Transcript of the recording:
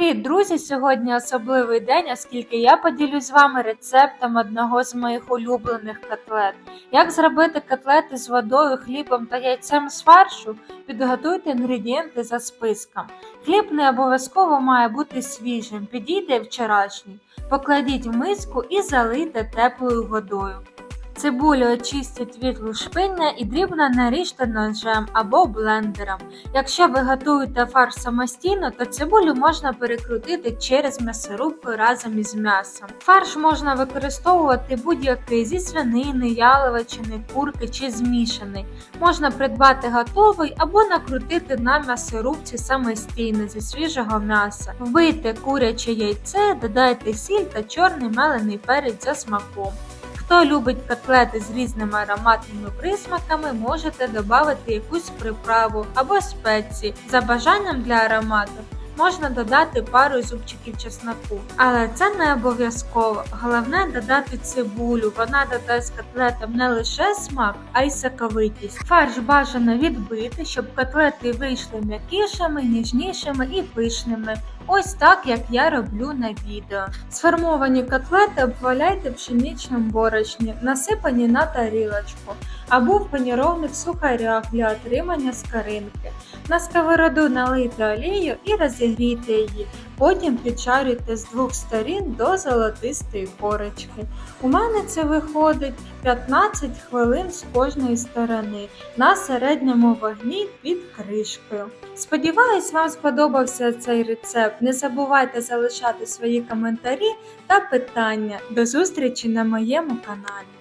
Привіт, друзі! Сьогодні особливий день, оскільки я поділюсь з вами рецептом одного з моїх улюблених котлет. Як зробити котлети з водою, хлібом та яйцем з фаршу? Підготуйте інгредієнти за списком. Хліб не обов'язково має бути свіжим, підійде вчорашній. Покладіть в миску і залийте теплою водою. Цибулю очистіть від лушпиння і дрібно наріжте ножем або блендером. Якщо ви готуєте фарш самостійно, то цибулю можна перекрутити через м'ясорубку разом із м'ясом. Фарш можна використовувати будь-який зі свинини, яловичини, курки чи змішаний. Можна придбати готовий або накрутити на м'ясорубці самостійно зі свіжого м'яса. Вбийте куряче яйце, додайте сіль та чорний мелений перець за смаком. Хто любить котлети з різними ароматними присмаками, можете додати якусь приправу або спеції. За бажанням для аромату можна додати пару зубчиків чесноку. Але це не обов'язково. Головне додати цибулю. Вона додасть котлетам не лише смак, а й соковитість. Фарш бажано відбити, щоб котлети вийшли м'якішими, ніжнішими і пишними. Ось так, як я роблю на відео. Сформовані котлети обваляйте в пшеничному борошні, насипані на тарілочку або в панірованих сухарях для отримання скоринки. На сковороду налийте олію і розігрійте її. Потім піджарюйте з двох сторін до золотистої корочки. У мене це виходить 15 хвилин з кожної сторони на середньому вогні під кришкою. Сподіваюсь, вам сподобався цей рецепт. Не забувайте залишати свої коментарі та питання. До зустрічі на моєму каналі.